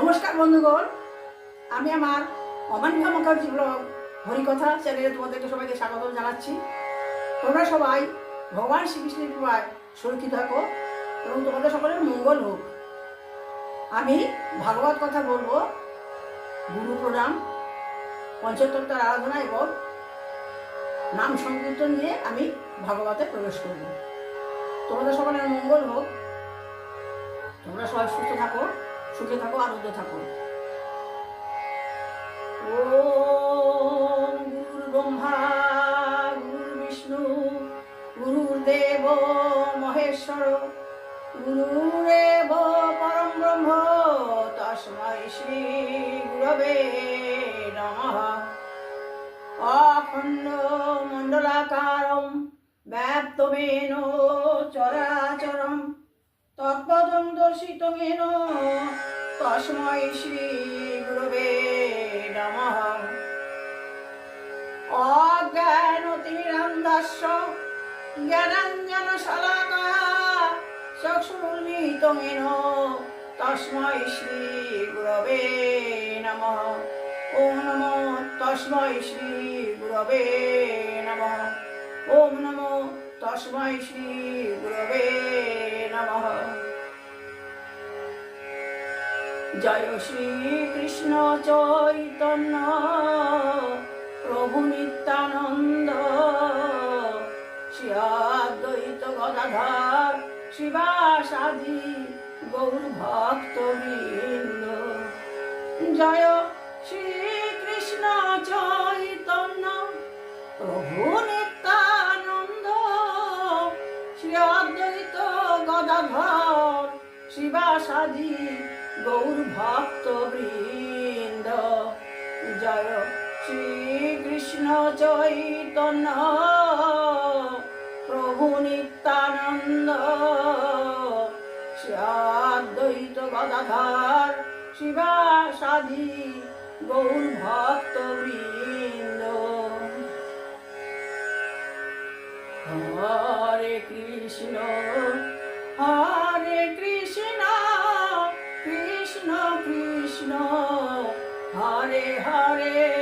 নমস্কার বন্ধুগণ, আমি আমার অমানিকা মুখার্জি ব্লগ হরিকথা চ্যানেলে তোমাদেরকে সবাইকে স্বাগত জানাচ্ছি। তোমরা সবাই ভগবান শ্রীকৃষ্ণের কৃপায় সুরক্ষিত থাকো এবং তোমাদের সকলের মঙ্গল হোক। আমি ভাগবত কথা বলব, গুরু প্রণাম পঞ্চতত্ত্বের আরাধনা এবং নাম সংকীর্তন নিয়ে আমি ভাগবতে প্রবেশ করব। তোমাদের সকলের মঙ্গল হোক। তোমরা সবাই সুস্থ থাকো। সুখে থাকো, আনন্দ থাকো। ওম গুরু ব্রহ্মা, গুরু বিষ্ণু গুরুদেব মহেশ্বর গুরুরেব পরম ব্রহ্ম তস্मै শ্রী গুরবে নমঃ। অখণ্ড মণ্ডলাকারম ব্যাপ্তমেন চরাচরম তৎপদং দর্শিতমেন। তস্মৈ শ্রী গুরুবে নমঃ। অজ্ঞানতিমিরান্ধস্য জ্ঞানাঞ্জন শলাকা চক্ষুর্মিতমেন তস্মৈ শ্রী গুরবে নমঃ। ওম নমো। তস্মৈ শ্রী গুরবে নমঃ। ওম নমো। শ্রী গুরবে নমঃ জয় শ্রী কৃষ্ণ চৈতন্য প্রভু নিত্যানন্দ শ্রী অদ্বৈত গদাধর শিবাসাদি গৌর ভক্ত বৃন্দ জয় শ্রী কৃষ্ণ চৈতন্য প্রভু নিত্যানন্দ শিবাসাদি গৌর ভক্ত বৃন্দ। জয় শ্রী কৃষ্ণ চৈতন্য, প্রভু নিত্যানন্দ। শ্রী অদ্বৈত গদাধর শিবাসাদি গৌর ভক্ত বৃন্দ। হরে কৃষ্ণ হরে কৃষ্ণ। কৃষ্ণ কৃষ্ণ হরে হরে।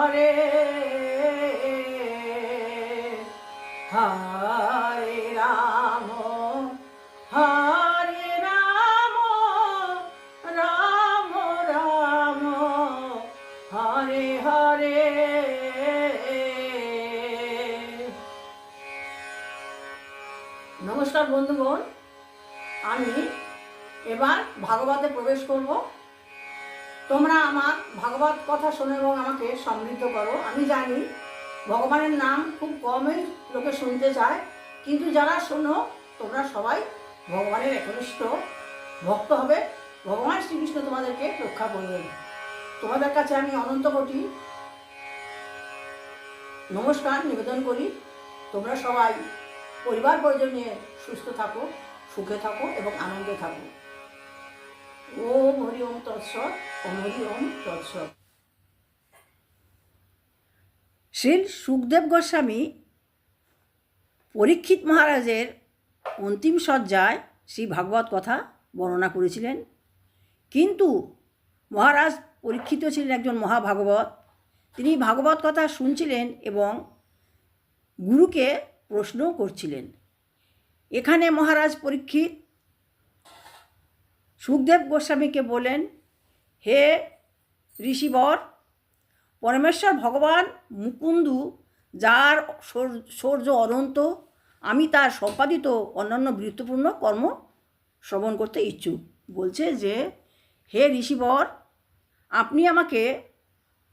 বন্ধুগণ আমি এবার ভাগবতে প্রবেশ করব। তোমরা আমার ভাগবত কথা শোনো এবং আমাকে সমৃদ্ধ করো। আমি জানি ভগবানের নাম খুব কমই লোকে শুনতে চায়, কিন্তু যারা শোনো, তোমরা সবাই ভগবানের একনিষ্ঠ ভক্ত হবে। ভগবান শ্রীকৃষ্ণ তোমাদেরকে রক্ষা করবেন। তোমাদের কাছে আমি অনন্ত কোটি নমস্কার, নিবেদন করি। তোমরা সবাই পরিবার পরিজন নিয়ে সুস্থ থাকো সুখে থাকো এবং আনন্দে থাকো ওম হরি ওম তৎসৎ, ওম হরি ওম তৎসৎ। শ্রীল সুখদেব গোস্বামী পরীক্ষিত মহারাজের অন্তিম সজ্জায় শ্রী ভাগবত কথা বর্ণনা করেছিলেন। কিন্তু মহারাজ পরীক্ষিত ছিলেন একজন মহাভাগবত। তিনি ভাগবত কথা শুনছিলেন এবং গুরুকে প্রশ্নও করছিলেন। এখানে মহারাজ পরীক্ষিত। সুখদেব গোস্বামীকে বলেন, হে ঋষিবর, পরমেশ্বর ভগবান মুকুন্দু, যার সৌর- শৌর্য অনন্ত, আমি তার সম্পাদিত অন্যান্য গুরুত্বপূর্ণ কর্ম শ্রবণ করতে ইচ্ছুক। বলছে যে, হে ঋষিবর, আপনি আমাকে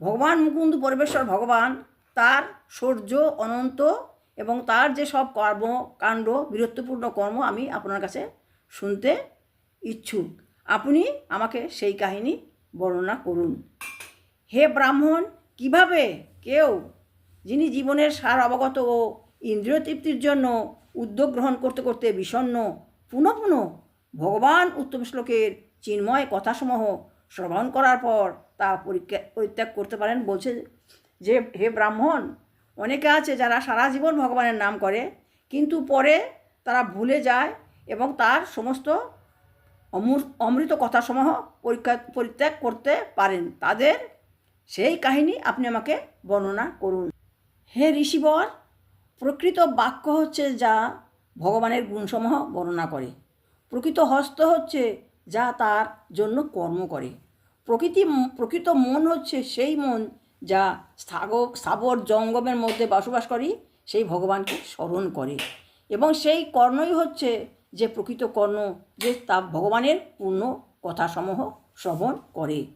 ভগবান মুকুন্দ পরমেশ্বর ভগবান তার সৌর্য অনন্ত এবং তার যে সব কর্মকাণ্ড বীরত্বপূর্ণ কর্ম আমি আপনার কাছে শুনতে ইচ্ছুক। আপনি আমাকে সেই কাহিনী বর্ণনা করুন। হে ব্রাহ্মণ, কীভাবে কেউ যিনি জীবনের সার অবগত ও ইন্দ্রিয় তৃপ্তির জন্য উদ্যোগ গ্রহণ করতে করতে বিষণ্ণ, পুনঃ পুনঃ ভগবান উত্তম শ্লোকের চিন্ময় কথাসমূহ শ্রবণ করার পর তা পরিত্যাগ করতে পারেন, বলছে যে, হে ব্রাহ্মণ অনেকে আছে যারা সারা জীবন ভগবানের নাম করে, কিন্তু পরে তারা ভুলে যায় এবং তার সমস্ত অমৃত কথাসমূহ পরীক্ষা, পরিত্যাগ করতে পারেন। তাদের সেই কাহিনী আপনি আমাকে বর্ণনা করুন। হে ঋষিবর, প্রকৃত বাক্য হচ্ছে যা ভগবানের গুণসমূহ বর্ণনা করে। প্রকৃত হস্ত হচ্ছে যা তার জন্য কর্ম করে। প্রকৃতি, প্রকৃত মন হচ্ছে সেই মন যা স্থাগ স্থাবর জঙ্গমের মধ্যে বসবাস করি, সেই ভগবানকে স্মরণ করে। এবং সেই কর্ণই হচ্ছে যে প্রকৃত কর্ণ, যে তা ভগবানের পূর্ণ কথাসমূহ শ্রবণ করে।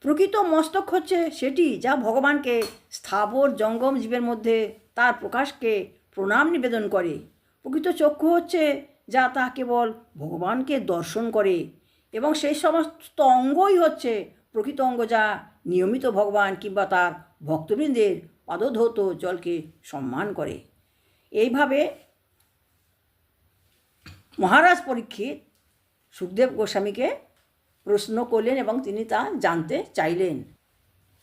প্রকৃত মস্তক হচ্ছে সেটি যা ভগবানকে স্থাবর জঙ্গম জীবের মধ্যে তার প্রকাশকে প্রণাম নিবেদন করে। প্রকৃত চক্ষু হচ্ছে যা তা কেবল ভগবানকে দর্শন করে। এবং সেই সমস্ত অঙ্গই হচ্ছে প্রকৃত অঙ্গ যা নিয়মিত ভগবান কিংবা তার ভক্তবৃন্দের পাদধৌত জলকে সম্মান করে। এইভাবে মহারাজ পরীক্ষিত সুখদেব গোস্বামীকে প্রশ্ন করলেন এবং তিনি তা জানতে চাইলেন।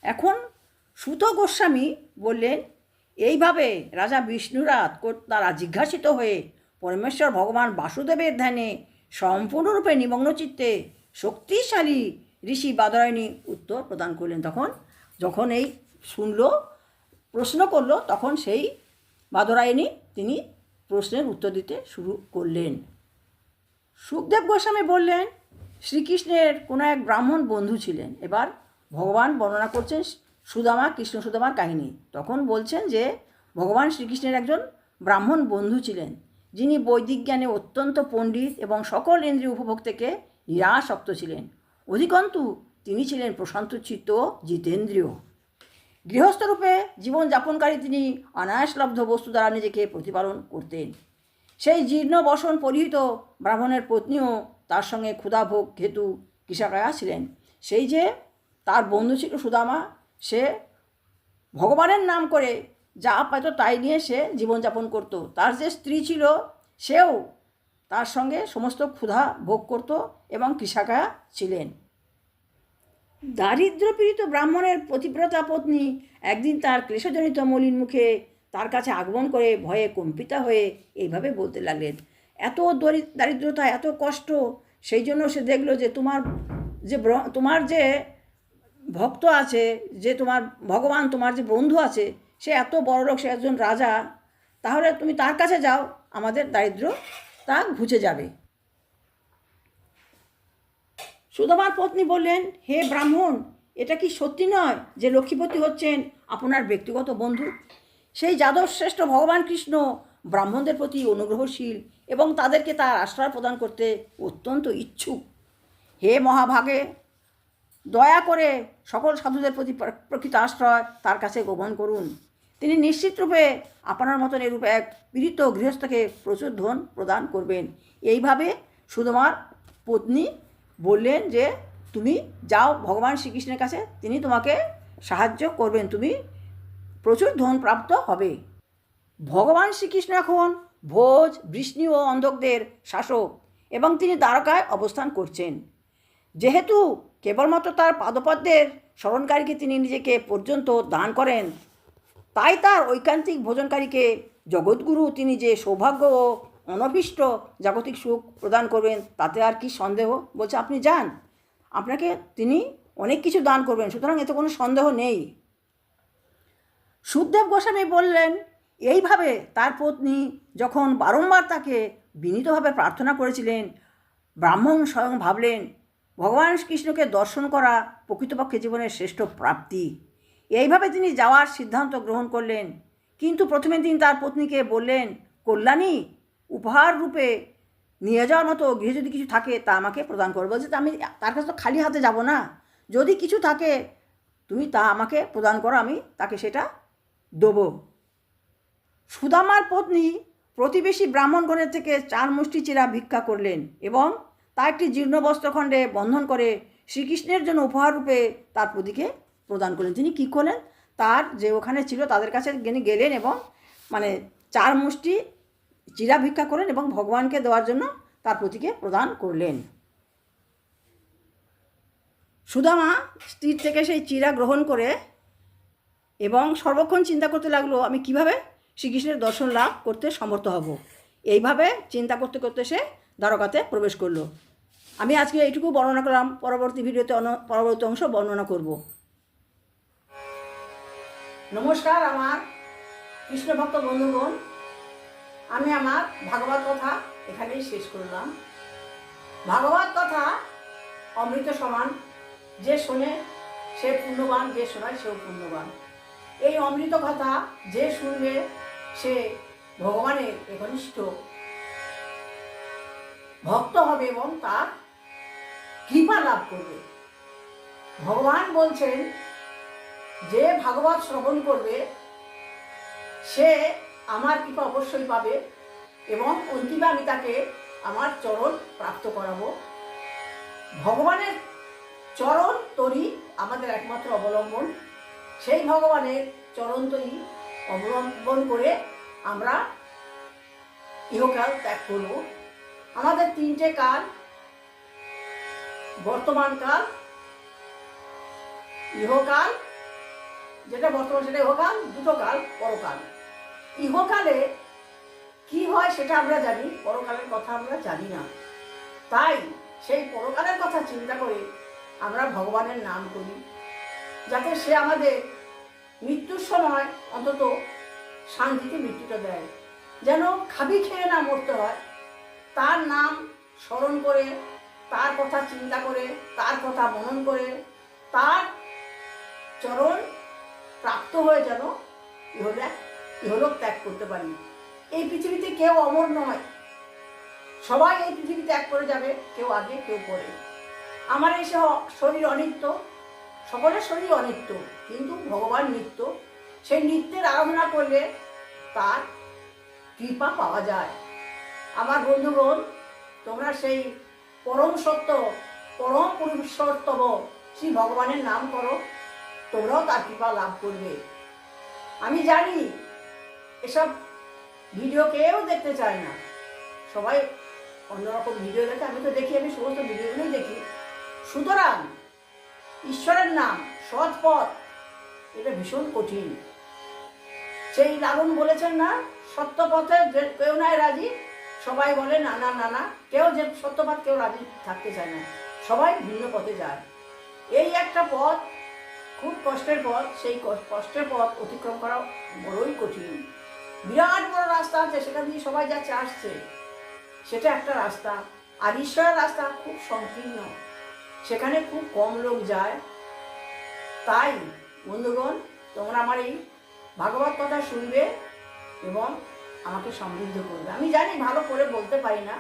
এখন সুত গোস্বামী বললেন, এইভাবে রাজা বিষ্ণুরাত তারা জিজ্ঞাসিত হয়ে পরমেশ্বর ভগবান বাসুদেবের ধ্যানে সম্পূর্ণরূপে নিমগ্ন চিত্তে শক্তিশালী ঋষি বাদরায়ণী উত্তর প্রদান করলেন তখন। যখন এই শুনল, প্রশ্ন করল, তখন সেই বাদরায়ণী তিনি প্রশ্নের উত্তর দিতে শুরু করলেন। সুখদেব গোস্বামী বললেন, শ্রীকৃষ্ণের কোনো এক ব্রাহ্মণ বন্ধু ছিলেন। এবার ভগবান বর্ণনা করছেন সুদামা, কৃষ্ণ সুদামার কাহিনী। তখন বলছেন যে, ভগবান শ্রীকৃষ্ণের একজন ব্রাহ্মণ বন্ধু ছিলেন, যিনি বৈদিক জ্ঞানে অত্যন্ত পণ্ডিত এবং সকল ইন্দ্রিয় উপভোগ থেকে নিরাসক্ত ছিলেন। অধিকন্তু তিনি ছিলেন প্রশান্ত চিত্ত ও জিতেন্দ্রীয়। গৃহস্থরূপে জীবনযাপনকারী তিনি অনায়াসলব্ধ বস্তু দ্বারা নিজেকে প্রতিপালন করতেন। সেই জীর্ণ বসন পরিহিত ব্রাহ্মণের পত্নীও তার সঙ্গে ক্ষুধাভোগ হেতু কৃষকায়া ছিলেন। সেই যে তার বন্ধু ছিল সুদামা, সে ভগবানের নাম করে যা পাইত তাই নিয়ে সে জীবনযাপন করত। তার যে স্ত্রী ছিল, সেও তার সঙ্গে সমস্ত ক্ষুধা ভোগ করত এবং কৃষাকায়া ছিলেন। দারিদ্রপীড়িত ব্রাহ্মণের পতিব্রতা পত্নী একদিন তার ক্লেশজনিত মলিন মুখে তার কাছে আগমন করে ভয়ে কম্পিতা হয়ে এইভাবে বলতে লাগলেন, এত দরি- দারিদ্রতা, এত কষ্ট, সেই জন্য সে দেখল যে তোমার যে তোমার যে ভক্ত আছে, যে তোমার ভগবান, তোমার যে বন্ধু আছে, সে এত বড় লোক সে একজন রাজা, তাহলে তুমি তার কাছে যাও, আমাদের দারিদ্র তা ঘুচে যাবে। সুদামার পত্নী বললেন, হে ব্রাহ্মণ, এটা কি সত্যি নয় যে লক্ষ্মীপতি হচ্ছেন আপনার ব্যক্তিগত বন্ধু? সেই যাদব শ্রেষ্ঠ ভগবান কৃষ্ণ ব্রাহ্মণদের প্রতি অনুগ্রহশীল এবং তাদেরকে তার আশ্রয় প্রদান করতে অত্যন্ত ইচ্ছুক। হে মহাভাগে, দয়া করে সকল সাধুদের প্রতি প্রকৃত আশ্রয় তার কাছে গোপন করুন। তিনি নিশ্চিতরূপে আপনার মতন এরূপ এক পীড়িত গৃহস্থকে প্রচুর ধন প্রদান করবেন। এইভাবে সুদমার পত্নী বললেন যে, তুমি যাও, ভগবান শ্রীকৃষ্ণের কাছে। তিনি তোমাকে সাহায্য করবেন। তুমি প্রচুর ধন প্রাপ্ত হবে। ভগবান শ্রীকৃষ্ণ এখন ভোজ, বৃষ্ণি ও অন্ধকদের শাসক এবং তিনি দ্বারকায় অবস্থান করছেন। যেহেতু কেবলমাত্র তার পাদপদ্মের স্মরণকারীকে তিনি নিজেকে পর্যন্ত দান করেন তাই তার ঐকান্তিক ভোজনকারীকে জগৎগুরু তিনি যে সৌভাগ্য ও অনভিষ্ট জাগতিক সুখ প্রদান করবেন, তাতে আর কি সন্দেহ? বলছে, আপনি যান। আপনাকে তিনি অনেক কিছু দান করবেন, সুতরাং এতে কোনো সন্দেহ নেই। সুখদেব গোস্বামী বললেন, এইভাবে তার পত্নী যখন বারংবার তাকে বিনীতভাবে প্রার্থনা করেছিলেন, ব্রাহ্মণ স্বয়ং ভাবলেন, ভগবান কৃষ্ণকে দর্শন করা প্রকৃতপক্ষে জীবনের শ্রেষ্ঠ প্রাপ্তি এইভাবে তিনি যাওয়ার সিদ্ধান্ত গ্রহণ করলেন। কিন্তু প্রথমে তিনি তার পত্নীকে বললেন, কল্যাণী, উপহার রূপে নিয়ে যাওয়ার মতো গৃহে যদি কিছু থাকে, তা আমাকে প্রদান করবে বলছে, "তা আমি তার কাছে তো খালি হাতে যাব না। যদি কিছু থাকে, তুমি তা আমাকে প্রদান করো, আমি তাকে সেটা দেবো। সুদামার পত্নী প্রতিবেশী ব্রাহ্মণগণের থেকে চার মুষ্টি চিরা ভিক্ষা করলেন এবং তা একটি জীর্ণ বস্ত্রখণ্ডে বন্ধন করে শ্রীকৃষ্ণের জন্য উপহার রূপে তার প্রতিকে প্রদান করলেন তিনি কী করলেন তার যে ওখানে ছিল তাদের কাছে তিনি গেলেন এবং মানে চার মুষ্টি চিরা ভিক্ষা করলেন এবং ভগবানকে দেওয়ার জন্য তার প্রতিকে প্রদান করলেন। সুদামা স্ত্রীর থেকে সেই চিরা গ্রহণ করে এবং সর্বক্ষণ চিন্তা করতে লাগল, আমি কীভাবে শ্রীকৃষ্ণের দর্শন লাভ করতে সমর্থ হব? এইভাবে চিন্তা করতে করতে সে দ্বারকাতে প্রবেশ করল। আমি আজকে এইটুকু বর্ণনা করলাম, পরবর্তী ভিডিওতে পরবর্তী অংশ বর্ণনা করব। নমস্কার আমার কৃষ্ণ ভক্ত বন্ধুগণ। আমি আমার ভাগবত কথা এখানেই শেষ করলাম। ভাগবত কথা অমৃত সমান, যে শোনে সে পুণ্যবান, যে শোনায় সেও পুণ্যবান। এই অমৃত কথা যে শুনবে সে ভগবানের একনিষ্ঠ। ভক্ত হবে এবং তার কৃপা লাভ করবে। ভগবান বলছেন যে ভাগবত শ্রবণ করবে, সে আমার কৃপা অবশ্যই পাবে এবং অন্তিমে আমি তাকে আমার চরণ প্রাপ্ত করাবো। ভগবানের চরণ তরি আমাদের একমাত্র অবলম্বন। সেই ভগবানের চরণ তরি অবলম্বন করে আমরা ইহকাল ত্যাগ করব। আমাদের তিনটে কাল, বর্তমান কাল, ইহকাল যেটা বর্তমান সেটা ইহকাল, দুটো কাল, পরকাল। ইহকালে কি হয় সেটা আমরা জানি, পরকালের কথা আমরা জানি না। তাই সেই পরকালের কথা চিন্তা করে আমরা ভগবানের নাম করি, যাতে সে আমাদের মৃত্যুর সময় অন্তত শান্তিতে মৃত্যুটা দেয়। যেন খাবি খেয়ে না মরতে হয়, তার নাম স্মরণ করে, তার কথা চিন্তা করে, তার কথা মনন করে, তার চরণ প্রাপ্ত হয়ে যেন ইহলোক ইহলোক ত্যাগ করতে পারি। এই পৃথিবীতে কেউ অমর নয়। সবাই এই পৃথিবী ত্যাগ করে যাবে, কেউ আগে, কেউ পরে। আমার এই শরীর অনিত্য, সকলের শরীর অনিত্য, কিন্তু ভগবান নিত্য। সেই নিত্যের আরাধনা করলে তার কৃপা পাওয়া যায়। আমার বন্ধুগণ, তোমরা সেই পরম সত্য, পরম পুরুষোত্তম শ্রী ভগবানের নাম করো। তোমরাও তার কৃপা লাভ করবে। আমি জানি, এসব ভিডিও কেউ দেখতে চায় না। সবাই অন্যরকম ভিডিও দেখে, আমি তো দেখি, আমি সমস্ত ভিডিওগুলোই দেখি। সুতরাং, ঈশ্বরের নাম, সৎ পথ, এটা ভীষণ কঠিন। সেই লালন বলেছেন না, সত্য পথে কেউ নাই রাজি, সবাই বলে, না না না না। কেউ যে সত্যপথ কেউ রাজি থাকতে চায় না, সবাই ভিন্ন পথে যায়। এই একটা পথ খুব কষ্টের পথ, সেই কষ্টের পথ অতিক্রম করা বড়ই কঠিন। বিরাট বড় রাস্তা আছে, সেখান দিয়ে সবাই যাচ্ছে, আসছে। সেটা একটা রাস্তা। আর ঈশ্বরের রাস্তা খুব সংকীর্ণ। সেখানে খুব কম লোক যায়। তাই, বন্ধুগণ, তোমরা আমার এই ভাগবত কথা শুনবে এবং আমাকে সমৃদ্ধ করবে। আমি জানি ভালো করে বলতে পারি না,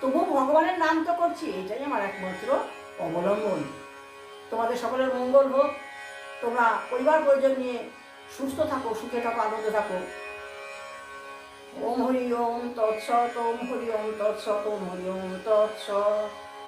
তবুও ভগবানের নাম তো করছি, এটাই আমার একমাত্র অবলম্বন। তোমাদের সকলের মঙ্গল হোক। তোমরা পরিবার পরিজন নিয়ে সুস্থ থাকো, সুখে থাকো, আনন্দে থাকো। ওম হরি ওম তৎসৎ, ওম হরি ওম তৎসৎ, ওম হরি ওম তৎসৎ।